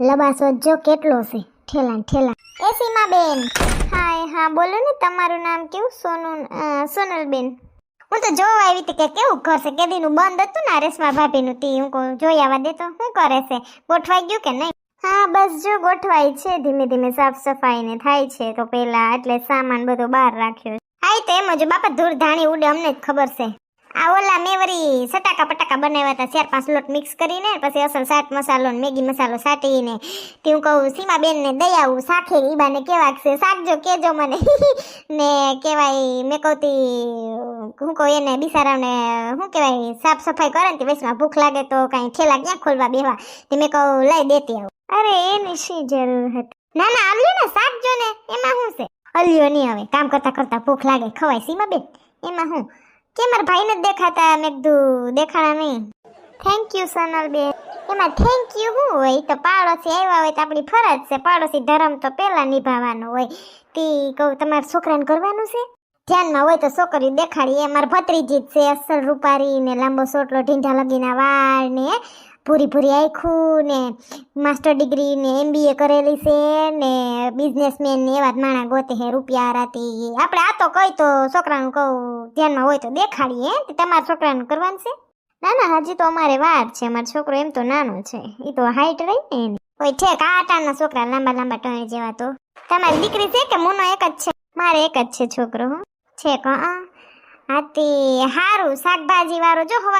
લબાસો જો કેટલો છે? ઠેલા ઠેલા એ સીમાબેન. હાય, હા, બોલો ને, તમારું નામ કેવું? સોનુ સોનલ બેન હું તો જોવા આવી હતી કે કેવું ઘર છે? કેદીનું બંધ હતું ને રેશમા ભાભીનું, તી, હું કહું, જોઈ આવવા દે તો. શું કરે છે? ગોઠવાઈ ગયું કે નહીં? હા, બસ જો ગોઠવાય છે. ધીમે ધીમે સાફ સફાઈ ને થાય છે. તો પેલા એટલે સામાન બધો બહાર રાખ્યો હા તો એમ જ. બાપા ધૂળ ધાણી ઉડે, અમને જ ખબર છે. આ ઓલા મેં વરી સટાકા પટાકા બનાવ્યા હતા, ચાર પાંચ લોટ મિક્સ કરીને, પછી અસલ સાત મસાલો ને મેગી મસાલો સાટીને, તે હું કહું સીમા બેનને દઈ આવું શાખે ઈબાને કેવા છે? શાકજો કેજો મને. ને કેવાય, મેં કહું તી, હું કહું એને બિસારાને શું કહેવાય સાફ સફાઈ કરે ને તે વચમાં ભૂખ લાગે તો કાંઈ ઠેલા ક્યાં ખોલવા બેવા તે મેં કહું, લઈ દેતી આવું. અરે, એની શી જરૂર હતી? ના ના આવ્યો ને શાક ને, એમાં શું છે? અલ્યો, નહીં હવે કામ કરતા કરતા ભૂખ લાગે. ખવાય સીમાબેન, એમાં શું? કે મારા ભાઈને જ દેખાતા મેં કીધું દેખાડા નહીં. Thank you Sonalben. એમાં થેન્ક યુ શું હોય? તો પાડોશી આવ્યા હોય તો આપણી ફરજ છે. પાડોશી ધર્મ તો પહેલાં નિભાવવાનો હોય. તે કહું, તમારા છોકરાને કરવાનું છે? ધ્યાનમાં હોય તો છોકરી દેખાડી. એ મારા ભત્રીજી જ છે, અસલ રૂપારી ને લાંબો સોટલો ઢીંઢા લગીના વાળ ને પૂરી પૂરી આખું ને માસ્ટર ડિગ્રી ને એમબીએ કરેલી છે ને બિઝનેસમેન ને એવા માણા ગોતે હે રૂપિયા રાતી આપણે આ તો કઈ તો છોકરાનું કહું, ધ્યાનમાં હોય તો દેખાડીએ? તે તમારા છોકરાનું કરવાનું છે? ના ના, હજી તો અમારે વાર છે. અમારો છોકરો એમ તો નાનો છે. એ તો હાઈટ રહી ને એની. કોઈ છે કાટાના છોકરા લાંબા લાંબા ટણે જેવા તો. તમારી દીકરી છે કે મોનો એક જ છે? મારે એક જ છે છોકરો છે ક હાથી હારું, શાકભાજી વાળો જો હવા